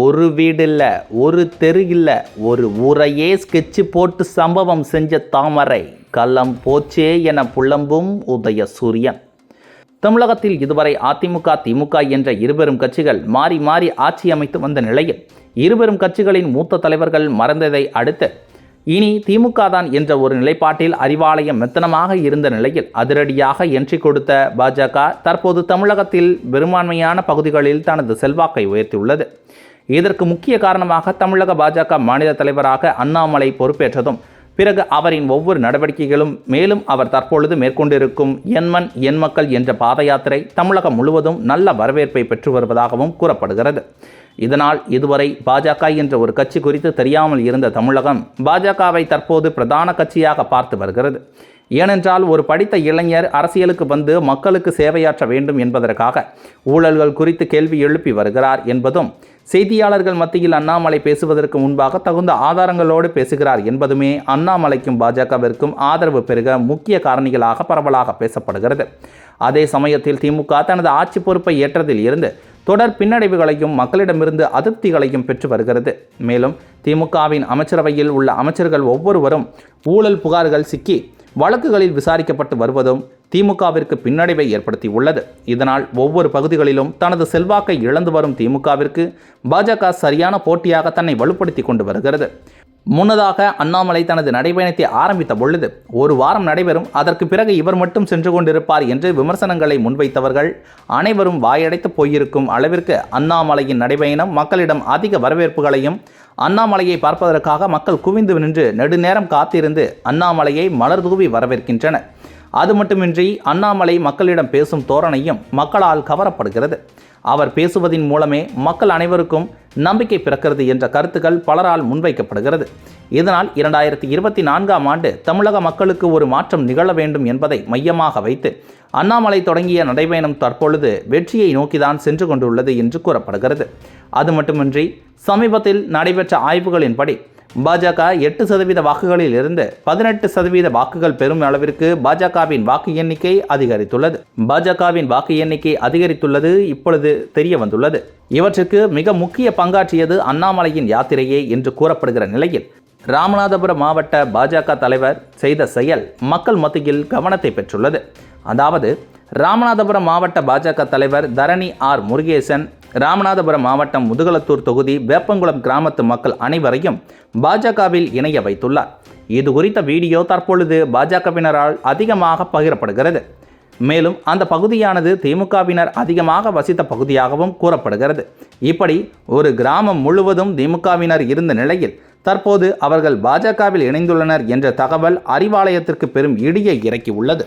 ஒரு வீடு இல்லை ஒரு தெரு இல்லை ஒரு ஊரையே ஸ்கெட்சு போட்டு சம்பவம் செஞ்ச தாமரை. கள்ளம் போச்சே என புலம்பும் உதய சூரியன் தமிழகத்தில் இதுவரை அதிமுக திமுக என்ற இருபெரும் கட்சிகள் மாறி மாறி ஆட்சி அமைத்து வந்த நிலையில் இருபெரும் கட்சிகளின் மூத்த தலைவர்கள் மறந்ததை அடுத்து இனி திமுக தான் என்ற ஒரு நிலைப்பாட்டில் அறிவாலயம் மெத்தனமாக இருந்த நிலையில் அதிரடியாக என்ட்ரி கொடுத்த பாஜக தற்போது தமிழகத்தில் பெரும்பான்மையான பகுதிகளில் தனது செல்வாக்கை உயர்த்தியுள்ளது. இதற்கு முக்கிய காரணமாக தமிழக பாஜக மாநில தலைவராக அண்ணாமலை பொறுப்பேற்றதும் பிறகு அவரின் ஒவ்வொரு நடவடிக்கைகளும் மேலும் அவர் தற்பொழுது மேற்கொண்டிருக்கும் எண்மண் எண் மக்கள் என்ற பாத யாத்திரை தமிழகம் முழுவதும் நல்ல வரவேற்பை பெற்று வருவதாகவும் கூறப்படுகிறது. இதனால் இதுவரை பாஜக என்ற ஒரு கட்சி குறித்து தெரியாமல் இருந்த தமிழகம் பாஜகவை தற்போது பிரதான கட்சியாக பார்த்து வருகிறது. ஏனென்றால் ஒரு படித்த இளைஞர் அரசியலுக்கு வந்து மக்களுக்கு சேவையாற்ற வேண்டும் என்பதற்காக ஊழல்கள் குறித்து கேள்வி எழுப்பி வருகிறார் என்பதும் செய்தியாளர்கள் மத்தியில் அண்ணாமலை பேசுவதற்கு முன்பாக தகுந்த ஆதாரங்களோடு பேசுகிறார் என்பதுமே அண்ணாமலைக்கும் பாஜகவிற்கும் ஆதரவு பெருக முக்கிய காரணிகளாக பரவலாக பேசப்படுகிறது. அதே சமயத்தில் திமுக தனது ஆட்சி பொறுப்பை ஏற்றதில் இருந்து தொடர் பின்னடைவுகளையும் மக்களிடமிருந்து அதிருப்திகளையும் பெற்று வருகிறது. மேலும் திமுகவின் அமைச்சரவையில் உள்ள அமைச்சர்கள் ஒவ்வொருவரும் ஊழல் புகார்கள் சிக்கி வழக்குகளில் விசாரிக்கப்பட்டு வருவதும் திமுகவிற்கு பின்னடைவை ஏற்படுத்தி உள்ளது இதனால் ஒவ்வொரு பகுதிகளிலும் தனது செல்வாக்கை இழந்து வரும் திமுகவிற்கு பாஜக சரியான போட்டியாக தன்னை வலுப்படுத்தி கொண்டு வருகிறது. முன்னதாக அண்ணாமலை தனது நடைபயணத்தை ஆரம்பித்த பொழுது ஒரு வாரம் நடைபெறும் அதற்கு பிறகு இவர் மட்டும் சென்று கொண்டிருப்பார் என்று விமர்சனங்களை முன்வைத்தவர்கள் அனைவரும் வாயடைத்து போயிருக்கும் அளவிற்கு அண்ணாமலையின் நடைபயணம் மக்களிடம் அதிக வரவேற்புகளையும் அண்ணாமலையை பார்ப்பதற்காக மக்கள் குவிந்து நின்று நெடுநேரம் காத்திருந்து அண்ணாமலையை மலர் தூவி வரவேற்கின்றனர். அது மட்டுமின்றி அண்ணாமலை மக்களிடம் பேசும் தோரணையும் மக்களால் கவரப்படுகிறது. அவர் பேசுவதின் மூலமே மக்கள் அனைவருக்கும் நம்பிக்கை பிறக்கிறது என்ற கருத்துக்கள் பலரால் முன்வைக்கப்படுகிறது. இதனால் இரண்டாயிரத்தி இருபத்தி நான்காம் ஆண்டு தமிழக மக்களுக்கு ஒரு மாற்றம் நிகழ வேண்டும் என்பதை மையமாக வைத்து அண்ணாமலை தொடங்கிய நடைபயணம் தற்பொழுது வெற்றியை நோக்கிதான் சென்று கொண்டுள்ளது என்று கூறப்படுகிறது. அது மட்டுமின்றி சமீபத்தில் நடைபெற்ற ஆய்வுகளின்படி பாஜக எட்டு சதவீத வாக்குகளில் இருந்து பதினெட்டு சதவீத வாக்குகள் பெறும் அளவிற்கு பாஜகவின் வாக்கு எண்ணிக்கை அதிகரித்துள்ளது. பாஜகவின் வாக்கு எண்ணிக்கை அதிகரித்துள்ளது இப்பொழுது தெரிய வந்துள்ளது. இவற்றுக்கு மிக முக்கிய பங்காற்றியது அண்ணாமலையின் யாத்திரையே என்று கூறப்படுகிற நிலையில் ராமநாதபுரம் மாவட்ட பாஜக தலைவர் செய்த செயல் மக்கள் மத்தியில் கவனத்தை பெற்றுள்ளது. அதாவது ராமநாதபுரம் மாவட்ட பாஜக தலைவர் தரணி ஆர் முருகேசன் ராமநாதபுரம் மாவட்டம் முதுகலத்தூர் தொகுதி வேப்பங்குளம் கிராமத்து மக்கள் அனைவரையும் பாஜகவில் இணைய வைத்துள்ளார். இது குறித்த வீடியோ தற்பொழுது பாஜகவினரால் அதிகமாக பகிரப்படுகிறது. மேலும் அந்த பகுதியானது திமுகவினர் அதிகமாக வசித்த பகுதியாகவும் கூறப்படுகிறது. இப்படி ஒரு கிராமம் முழுவதும் திமுகவினர் இருந்த நிலையில் தற்போது அவர்கள் பாஜகவில் இணைந்துள்ளனர் என்ற தகவல் அறிவாலயத்திற்கு பெரும் இடியை இறக்கி உள்ளது